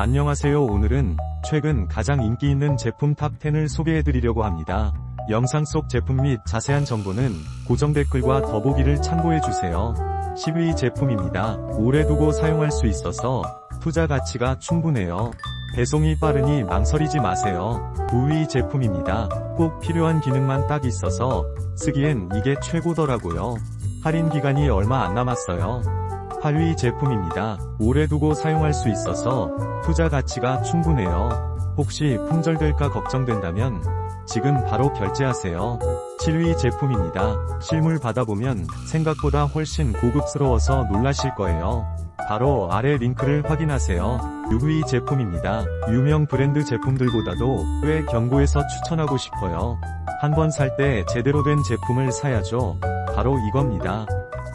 안녕하세요 오늘은 최근 가장 인기 있는 제품 탑10을 소개해드리려고 합니다. 영상 속 제품 및 자세한 정보는 고정 댓글과 더보기를 참고해주세요. 10위 제품입니다. 오래 두고 사용할 수 있어서 투자 가치가 충분해요. 배송이 빠르니 망설이지 마세요. 9위 제품입니다. 꼭 필요한 기능만 딱 있어서 쓰기엔 이게 최고더라고요. 할인 기간이 얼마 안 남았어요. 8위 제품입니다. 오래 두고 사용할 수 있어서 투자 가치가 충분해요. 혹시 품절될까 걱정된다면 지금 바로 결제하세요. 7위 제품입니다. 실물 받아보면 생각보다 훨씬 고급스러워서 놀라실 거예요. 바로 아래 링크를 확인하세요. 6위 제품입니다. 유명 브랜드 제품들보다도 꽤 경고해서 추천하고 싶어요. 한 번 살 때 제대로 된 제품을 사야죠. 바로 이겁니다.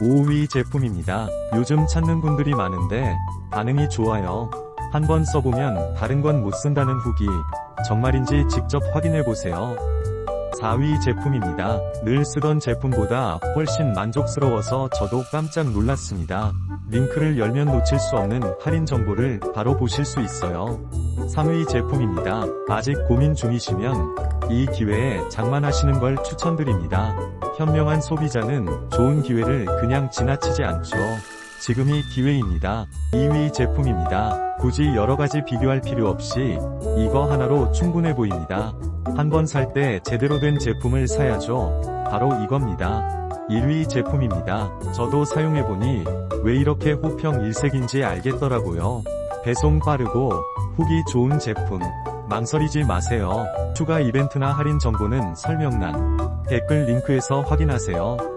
5위 제품입니다. 요즘 찾는 분들이 많은데 반응이 좋아요. 한번 써보면 다른 건 못 쓴다는 후기 정말인지 직접 확인해보세요. 4위 제품입니다. 늘 쓰던 제품보다 훨씬 만족스러워서 저도 깜짝 놀랐습니다. 링크를 열면 놓칠 수 없는 할인 정보를 바로 보실 수 있어요. 3위 제품입니다. 아직 고민 중이시면 이 기회에 장만하시는 걸 추천드립니다. 현명한 소비자는 좋은 기회를 그냥 지나치지 않죠. 지금이 기회입니다. 2위 제품입니다. 굳이 여러가지 비교할 필요 없이 이거 하나로 충분해 보입니다. 한번 살 때 제대로 된 제품을 사야죠. 바로 이겁니다. 1위 제품입니다. 저도 사용해보니 왜 이렇게 호평 일색인지 알겠더라고요. 배송 빠르고 후기 좋은 제품 망설이지 마세요. 추가 이벤트나 할인 정보는 설명란 댓글 링크에서 확인하세요.